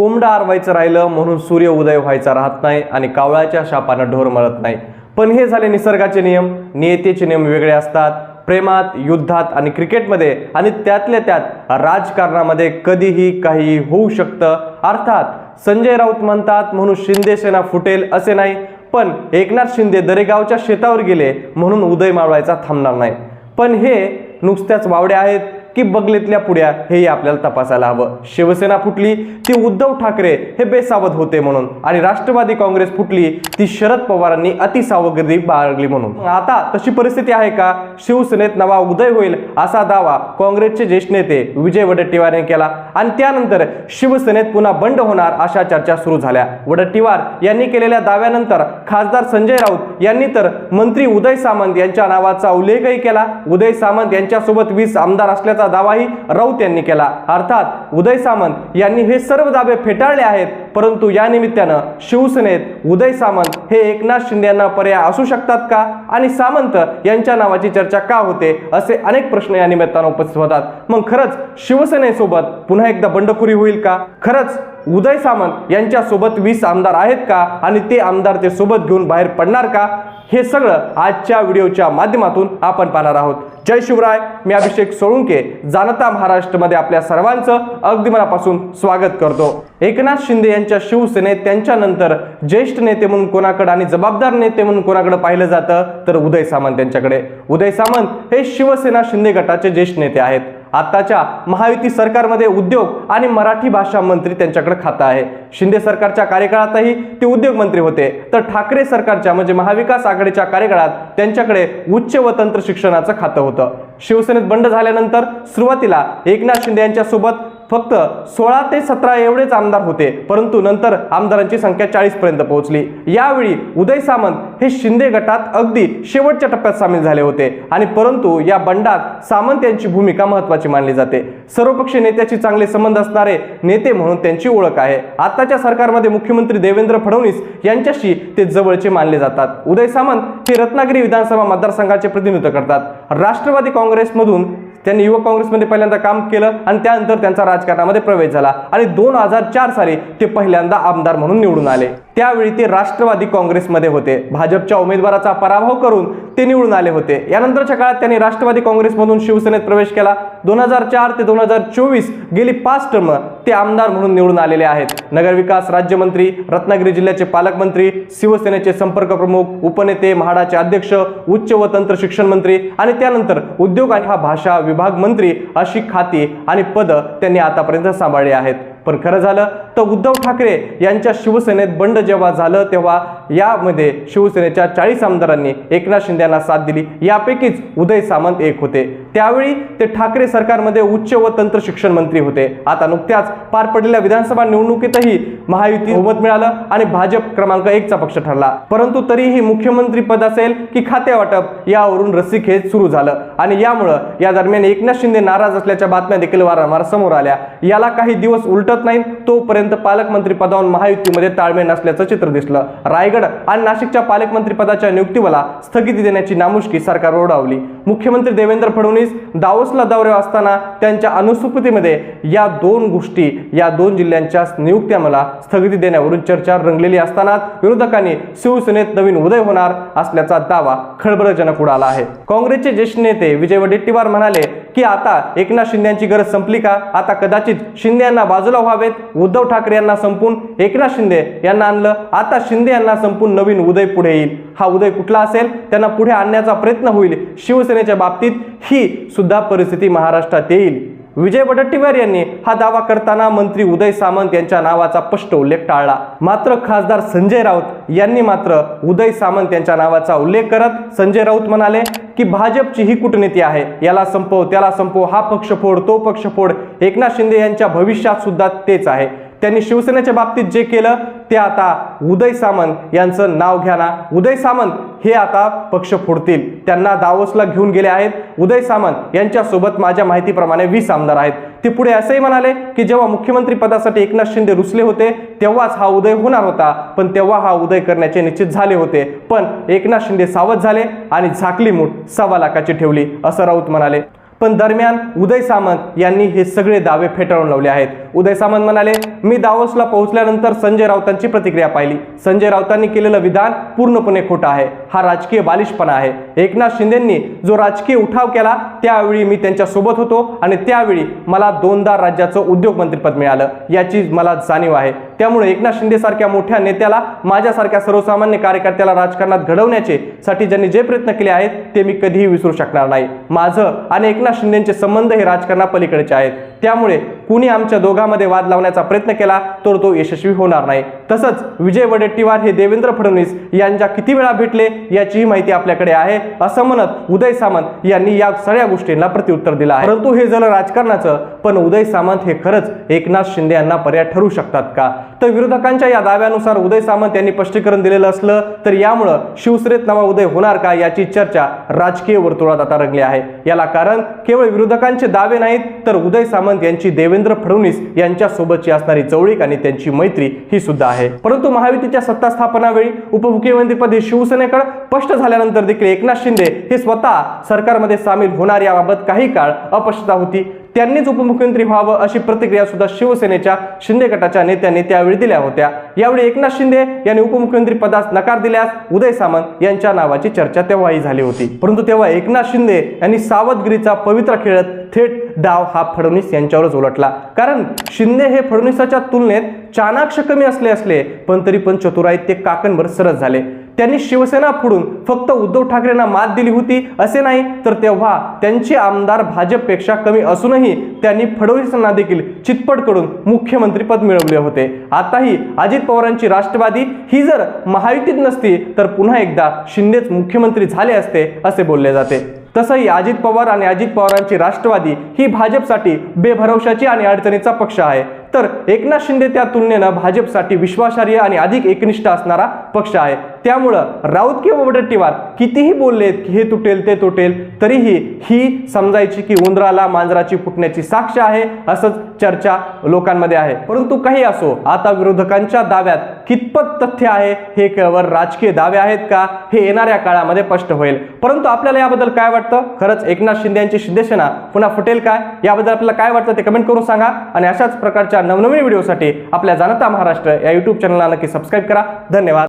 कोंबडा आरवायचं राहिलं म्हणून सूर्य उदय व्हायचा राहत नाही आणि कावळ्याच्या शापानं ढोर मरत नाही. पण हे झाले निसर्गाचे नियम. नियतेचे नियम वेगळे असतात. प्रेमात युद्धात आणि क्रिकेटमध्ये आणि त्यातल्या त्यात राजकारणामध्ये कधीही काही होऊ शकतं. अर्थात संजय राऊत म्हणतात म्हणून शिंदे सेना फुटेल असे नाही. पण एकनाथ शिंदे दरेगावच्या शेतावर गेले म्हणून उदय मावळायचा थांबणार नाही. पण हे नुसत्याच वावड्या आहेत. की बगलेतल्या पुड्या हेही आपल्याला तपासायला हवं. शिवसेना फुटली ती उद्धव ठाकरे हे बेसावध होते म्हणून आणि राष्ट्रवादी काँग्रेस फुटली ती शरद पवारांनी अतिसावगिरी बाळगली म्हणून. आता तशी परिस्थिती आहे का? शिवसेनेत नवा उदय होईल असा दावा काँग्रेसचे ज्येष्ठ नेते विजय वडट्टीवार यांनी केला. आणि त्यानंतर शिवसेनेत पुन्हा बंड होणार अशा चर्चा सुरू झाल्या. वडट्टीवार यांनी केलेल्या दाव्यानंतर खासदार संजय राऊत यांनी तर मंत्री उदय सामंत यांच्या नावाचा उल्लेखही केला. उदय सामंत यांच्यासोबत वीस आमदार असल्याचा दावाही राऊत यांनी केला. अर्थात उदय सामंत यांनी हे सर्व दावे फेटाळले आहेत परंतु या निमित्तानं शिवसेनेत उदय सामंत हे एकनाथ शिंदे यांना पर्याय असू शकतात का? आणि सामंत यांच्या नावाची चर्चा का होते? असे अनेक प्रश्न या निमित्तानं उपस्थित होतात. मग खरंच शिवसेनेसोबत पुन्हा एकदा बंडखोरी होईल का? खरंच उदय सामंत यांच्यासोबत वीस आमदार आहेत का? आणि ते आमदार ते सोबत घेऊन बाहेर पडणार का? हे सगळं आजच्या व्हिडिओच्या माध्यमातून आपण पाहणार आहोत. जय शिवराय मी अभिषेक सोळुंके जाणता महाराष्ट्रमध्ये आपल्या सर्वांचं अगदी मनापासून स्वागत करतो. एकनाथ शिंदे यांच्या शिवसेनेत त्यांच्यानंतर ज्येष्ठ नेते म्हणून कोणाकडे आणि जबाबदार नेते म्हणून कोणाकडे पाहिलं जातं? तर उदय सामंत यांच्याकडे. उदय सामंत हे शिवसेना शिंदे गटाचे ज्येष्ठ नेते आहेत. आताच्या महायुती सरकारमध्ये उद्योग आणि मराठी भाषा मंत्री त्यांच्याकडे खातं आहे. शिंदे सरकारच्या कार्यकाळातही ते उद्योग मंत्री होते. तर ठाकरे सरकारच्या म्हणजे महाविकास आघाडीच्या कार्यकाळात त्यांच्याकडे उच्च व तंत्र शिक्षणाचं खातं होतं. शिवसेनेत बंड झाल्यानंतर सुरुवातीला एकनाथ शिंदे यांच्यासोबत फक्त सोळा ते सतरा एवढेच आमदार होते परंतु नंतर आमदारांची संख्या चाळीसपर्यंत पोहोचली. यावेळी उदय सामंत हे शिंदे गटात अगदी शेवटच्या टप्प्यात सामील झाले होते आणि परंतु या बंडात सामंत यांची भूमिका महत्वाची मानली जाते. सर्वपक्षीय नेत्याची चांगले संबंध असणारे नेते म्हणून त्यांची ओळख आहे. आताच्या सरकारमध्ये मुख्यमंत्री देवेंद्र फडणवीस यांच्याशी ते जवळचे मानले जातात. उदय सामंत हे रत्नागिरी विधानसभा मतदारसंघाचे प्रतिनिधित्व करतात. राष्ट्रवादी काँग्रेसमधून त्यांनी युवक काँग्रेसमध्ये पहिल्यांदा काम केलं आणि त्यानंतर त्यांचा राजकारणामध्ये प्रवेश झाला. आणि दोन हजार चार साली ते पहिल्यांदा आमदार म्हणून निवडून आले. त्यावेळी ते राष्ट्रवादी काँग्रेसमध्ये होते. भाजपच्या उमेदवाराचा पराभव करून ते निवडून आले होते. यानंतरच्या काळात त्यांनी राष्ट्रवादी काँग्रेसमधून शिवसेनेत प्रवेश केला. दोन हजार चार ते दोन हजार चोवीस गेली पाच टर्म ते आमदार म्हणून निवडून आलेले आहेत. नगरविकास राज्यमंत्री रत्नागिरी जिल्ह्याचे पालकमंत्री शिवसेनेचे संपर्क प्रमुख उपनेते म्हाडाचे अध्यक्ष उच्च व तंत्र शिक्षण मंत्री आणि त्यानंतर उद्योग आणि हा भाषा विभाग मंत्री अशी खाती आणि पद त्यांनी आतापर्यंत सांभाळली आहेत. पण खरं झालं तर उद्धव ठाकरे यांच्या शिवसेनेत बंड जेव्हा झालं तेव्हा यामध्ये शिवसेनेच्या चाळीस आमदारांनी एकनाथ शिंदे यांना साथ दिली. यापैकीच उदय सामंत एक होते. त्यावेळी ते ठाकरे सरकारमध्ये उच्च व तंत्र शिक्षण मंत्री होते. आता नुकत्याच पार पडलेल्या विधानसभा निवडणुकीतही महायुती बहुमत मिळालं आणि भाजप क्रमांक एकचा पक्ष ठरला. परंतु तरीही मुख्यमंत्री पद असेल की खाते वाटप यावरून रस्सीखेच सुरू झालं. आणि यामुळं या दरम्यान एकनाथ शिंदे नाराज असल्याच्या बातम्या देखील वारंवार समोर आल्या. याला काही दिवस उलट उलटत नाही तोपर्यंत पालकमंत्री पदावर महायुतीमध्ये ताळमेळ नसल्याचं चित्र दिसलं. रायगड आणि नाशिकच्या पालकमंत्री पदाच्या नियुक्तीला स्थगिती देण्याची नामुष्की सरकार ओढावली. मुख्यमंत्री देवेंद्र फडणवीस दावोसला दौऱ्यावर असताना त्यांच्या अनुसूचितीमध्ये या दोन गोष्टी या दोन जिल्ह्यांच्या नियुक्त्या मला स्थगिती देण्यावरून चर्चा रंगलेली असतानाच विरोधकांनी शिवसेनेत नवीन उदय होणार असल्याचा दावा खळबळजनक उडाला आहे. काँग्रेसचे ज्येष्ठ नेते विजय वडेट्टीवार म्हणाले की आता एकनाथ शिंदे यांची गरज संपली का? आता कदाचित शिंदे यांना बाजूला व्हावेत. उद्धव ठाकरे यांना संपून एकनाथ शिंदे यांना आणलं. आता शिंदे यांना संपून नवीन उदय पुढे येईल. हा उदय कुठला असेल? त्यांना पुढे आणण्याचा प्रयत्न होईल. शिवसेनेच्या बाबतीत ही सुद्धा परिस्थिती महाराष्ट्रात येईल. विजय वडट्टीवार यांनी हा दावा करताना मंत्री उदय सामंत यांच्या नावाचा स्पष्ट उल्लेख टाळला. मात्र खासदार संजय राऊत यांनी मात्र उदय सामंत यांच्या नावाचा उल्लेख करत संजय राऊत म्हणाले की भाजपची ही कूटनीती आहे. याला संपव त्याला संपव हा पक्ष फोड तो पक्ष फोड. एकनाथ शिंदे यांच्या भविष्यात सुद्धा तेच आहे. त्यांनी शिवसेनेच्या बाबतीत जे केलं ते आता उदय सामंत यांचं नाव घ्या ना. उदय सामंत हे आता पक्ष फोडतील. त्यांना दावोसला घेऊन गेले आहेत. उदय सामंत यांच्यासोबत माझ्या माहितीप्रमाणे वीस आमदार आहेत. ते पुढे असंही म्हणाले की जेव्हा मुख्यमंत्री पदासाठी एकनाथ शिंदे रुसले होते तेव्हाच हा उदय होणार होता. पण तेव्हा हा उदय करण्याचे निश्चित झाले होते. पण एकनाथ शिंदे सावध झाले आणि झाकली मूठ सव्वा लाखाची ठेवली असं राऊत म्हणाले. पण दरम्यान उदय सामंत यांनी हे सगळे दावे फेटाळून लावले आहेत. उदय सामंत म्हणाले मी दावोसला पोहोचल्यानंतर संजय राऊतांची प्रतिक्रिया पाहिली. संजय राऊतांनी केलेलं विधान पूर्णपणे खोटं आहे. हा राजकीय बालिशपणा आहे. एकनाथ शिंदेंनी जो राजकीय उठाव केला त्यावेळी मी त्यांच्यासोबत होतो आणि त्यावेळी मला दोनदा राज्याचं उद्योग मंत्रीपद मिळालं. याची मला जाणीव आहे. त्यामुळे एकनाथ शिंदेसारख्या मोठ्या नेत्याला माझ्यासारख्या सर्वसामान्य कार्यकर्त्याला राजकारणात घडवण्याचे साठी ज्यांनी जे प्रयत्न केले आहेत ते मी कधीही विसरू शकणार नाही. माझं आणि एकनाथ शिंदेचे संबंध हे राजकारणापलीकडेचे आहेत. त्यामुळे कुणी आमच्या दोघांमध्ये वाद लावण्याचा प्रयत्न केला तर तो यशस्वी होणार नाही. तसंच विजय वडेट्टीवार हे देवेंद्र फडणवीस यांच्या किती वेळा भेटले याचीही माहिती आपल्याकडे आहे असं म्हणत उदय सामंत यांनी या सगळ्या गोष्टींना प्रत्युत्तर दिलं आहे. परंतु हे झालं राजकारणाचं. पण उदय सामंत हे खरंच एकनाथ शिंदे यांना पर्याय ठरू शकतात का? तर विरोधकांच्या या दाव्यानुसार उदय सामंत यांनी स्पष्टीकरण दिलेलं असलं तर यामुळं शिवसेनेत नवा उदय होणार का याची चर्चा राजकीय वर्तुळात आता रंगली आहे. याला कारण केवळ विरोधकांचे दावे नाहीत तर उदय सामंत यांची देवेंद्र फडणवीस यांच्यासोबतची असणारी जवळीक आणि त्यांची मैत्री ही सुद्धा आहे. परंतु महायुतीच्या सत्ता स्थापनावेळी उपमुख्यमंत्रीपद हे शिवसेनेकडे स्पष्ट झाल्यानंतर देखील एकनाथ शिंदे हे स्वतः सरकारमध्ये सामील होणार याबाबत काही काळ अपष्टता होती. त्यांनीच उपमुख्यमंत्री व्हावं अशी प्रतिक्रिया सुद्धा शिवसेनेच्या शिंदे गटाच्या नेत्यांनी त्यावेळी दिल्या होत्या. यावेळी एकनाथ शिंदे यांनी उपमुख्यमंत्री पदास नकार दिल्यास उदय सामंत यांच्या नावाची चर्चा तेव्हाही झाली होती. परंतु तेव्हा एकनाथ शिंदे यांनी सावधगिरीचा पवित्र खेळत थेट डाव हा फडणवीस यांच्यावरच उलटला. कारण शिंदे हे फडणवीसाच्या तुलनेत चाणाक्ष कमी असले असले पण तरी पण चतुराईत ते काकणभर सरस झाले. त्यांनी शिवसेना फोडून फक्त उद्धव ठाकरेंना मात दिली होती असे नाही तर तेव्हा त्यांचे आमदार भाजपपेक्षा कमी असूनही त्यांनी फडणवीसांना देखील चितपट करून मुख्यमंत्रीपद मिळवले होते. आताही अजित पवारांची राष्ट्रवादी ही जर महायुतीत नसती तर पुन्हा एकदा शिंदेच मुख्यमंत्री झाले असते असे बोलले जाते. तसंही अजित पवार आणि अजित पवारांची राष्ट्रवादी ही भाजपसाठी बेभरवशाची आणि अडचणीचा पक्ष आहे. तर एकनाथ शिंदे त्या तुलनेनं भाजपसाठी विश्वासार्ह आणि अधिक एकनिष्ठ असणारा पक्ष आहे. त्यामुळं राऊत किंवा वडट्टीवार कितीही बोललेत की हे तुटेल ते तुटेल तरीही ही समजायची की उंदराला मांजराची फुटण्याची साक्ष आहे असंच चर्चा लोकांमध्ये आहे. परंतु काही असो आता विरोधकांच्या दाव्यात कितपत तथ्य आहे हे केवळ राजकीय दावे आहेत का हे येणाऱ्या काळामध्ये स्पष्ट होईल. परंतु आपल्याला याबद्दल काय वाटतं? खरंच एकनाथ शिंदे यांची शिंदेसेना पुन्हा फुटेल काय? याबद्दल आपल्याला काय वाटतं ते कमेंट करून सांगा आणि अशाच प्रकारच्या नवनवीन व्हिडिओसाठी आपल्या जाणता महाराष्ट्र या यूट्यूब चॅनलला नक्की सबस्क्राईब करा. धन्यवाद.